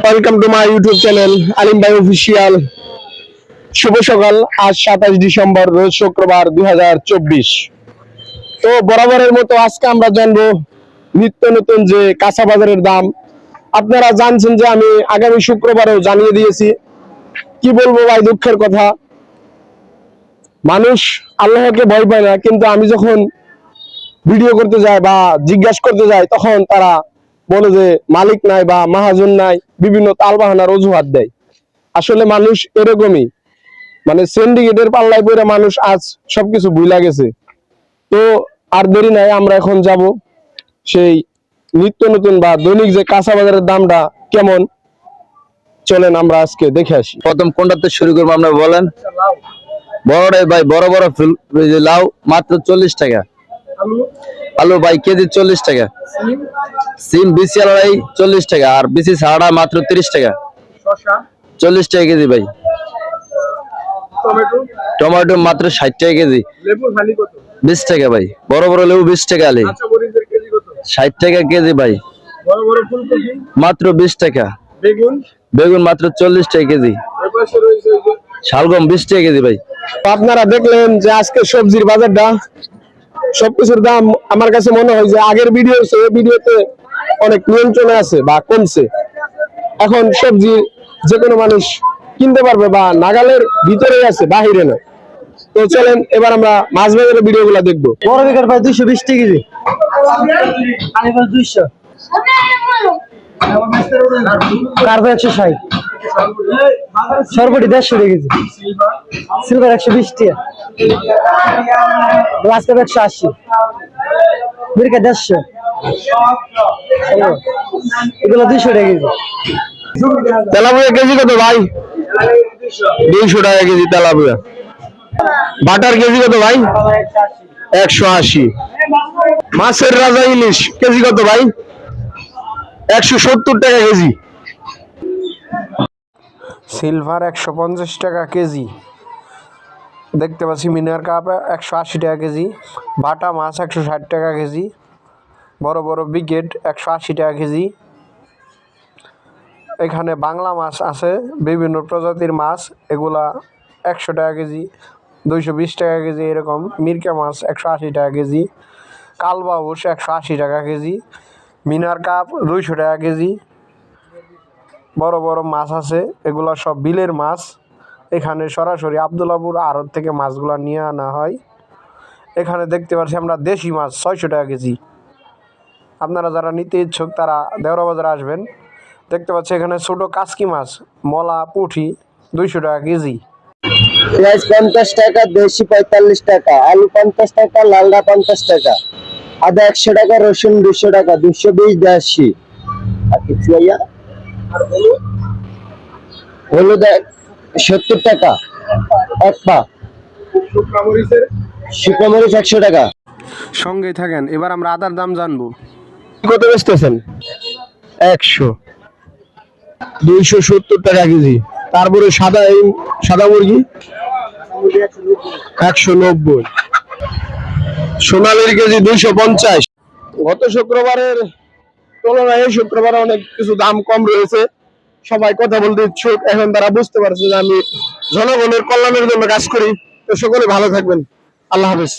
Welcome to my YouTube channel Alim Bhai official শুভ সকাল, আজ সাতাশ ডিসেম্বর, রোজ শুক্রবার দুই তো বরাবরের মতো আজকে আমরা জানব নিত্য নতুন যে কাঁচা বাজারের দাম। আপনারা জানছেন যে আমি আগামী শুক্রবারও জানিয়ে দিয়েছি। কি বলব ভাই, দুঃখের কথা। মানুষ আল্লাহকে ভয় পায় না, কিন্তু আমি যখন ভিডিও করতে যাই বা জিজ্ঞাসা করতে যাই, তখন তারা বলে যে মালিক নাই বা মাহাজন নাই, বিভিন্ন তালবাহানার অজুহাত দেয়। আসলে মানুষ এরকমই। মানে সিন্ডিকেটের পাল্লায় পড়ে মানুষ আজ সবকিছু ভুলা গেছে। তো আর দেরি নাই, আমরা এখন যাব সেই নিত্য নতুন বা দৈনিক যে কাঁচা বাজারের দামটা কেমন, চলেন আমরা আজকে দেখে আসি। প্রথম কোনটাতে শুরু করব আমরা বলেন? বড়টাই ভাই, বড় বড় লাউ, মাত্র চল্লিশ টাকা। আলু ভাই কেজি চল্লিশ টাকা। সিম বিসি আলাই চল্লিশ টাকা আর বিসি ছাড়া মাত্র তিরিশ টাকা। চল্লিশ টাকা কেজি ভাই। টমেটো? মাত্র ষাট টাকা কেজি। বিশ টাকা ভাই বড় বড় লেবু বিশ টাকা আলি ষাট টাকা কেজি ভাই। মাত্র বিশ টাকা। বেগুন? মাত্র চল্লিশ টাকা কেজি। শালগম বিশ টাকা কেজি ভাই। আপনারা দেখলেন যে আজকে সবজির বাজারটা সবকিছুর দাম আমার কাছে মনে হয় যে আগের ভিডিও ভিডিওতে অনেক নিয়ন্ত্রণে আছে বা কমছে। এখন সবজি যে কোনো মানুষ কিনতে পারবে বা নাগালের ভিতরে আছে বাহিরে না। তো চলেন এবার আমরা মাছ বাজারের ভিডিও গুলা দেখব। বড় বেকার প্রায় দুইশো বিশ টাকা কেজি। দুইশো। একশো ষাট। সরবটি দেড়শো টাকা কেজি সিলভার একশো বিশ টাকা একশো আশি। মিরকা দেড়শো। এগুলো দুইশো টাকা তেলাপুয়া কেজি কত ভাই? দুইশো টাকা কেজি তেলাপুয়া। বাটার কেজি কত ভাই? একশো আশি। মাছের রাজা ইলিশ কেজি কত ভাই? একশো সত্তর টাকা কেজি। সিলভার একশো পঞ্চাশ টাকা কেজি। দেখতে পাচ্ছি মিনার কাপ একশো আশি টাকা কেজি। বাটা মাছ একশো ষাট টাকা কেজি। বড় বড় বিকেট একশো আশি টাকা কেজি। এখানে বাংলা মাছ আছে, বিভিন্ন প্রজাতির মাছ, এগুলা একশো টাকা কেজি, দুইশো বিশ টাকা কেজি এরকম। মিরকা মাছ একশো আশি টাকা কেজি। কালবাউস একশো আশি টাকা কেজি। মিনার কাপ দুইশো টাকা কেজি। বড় বড় মাছ আছে, এগুলা সব বিলের মাছ। এখানে সরাসরি আবদুল্লাপুর আড়ত থেকে মাছগুলো নিয়ে আনা হয়। এখানে দেখতে পাচ্ছি আমরা দেশি মাছ, ছয়শো টাকা কেজি। আপনারা যারা নিতে ইচ্ছুক, তারা দেওরা বাজারে আসবেন। দেখতে পাচ্ছি এখানে ছোটো কাসকি মাছ, মলা পুঁটি দুইশো টাকা কেজি। পেঁয়াজ পঞ্চাশ টাকা, দেশি পঁয়তাল্লিশ টাকা, আলু পঞ্চাশ টাকা, লালডা পঞ্চাশ টাকা। আদা একশো টাকা, রসুন দুশো টাকা দুশো বিশ দেড়শি আর কিছু হলুদ সত্তর টাকা। এক পা। শুকনো মরিচ একশো টাকা। সঙ্গে থাকেন এবার আমরা আদার দাম জানব। কত বেচতেছেন? একশো। দুইশো সত্তর টাকা কেজি। তারপরে সাদা এই সাদা মুরগি? একশো নব্বই। সোনালির কেজি দুইশো পঞ্চাশ। গত শুক্রবারের তুলনায় শুক্রবার অনেক কিছু দাম কম রয়েছে। সবাই কথা বলতে ইচ্ছুক, এখন তারা বুঝতে পারছে যে আমি জনগণের কল্যাণের জন্য কাজ করি। তো সকলে ভালো থাকবেন। আল্লাহ হাফেজ।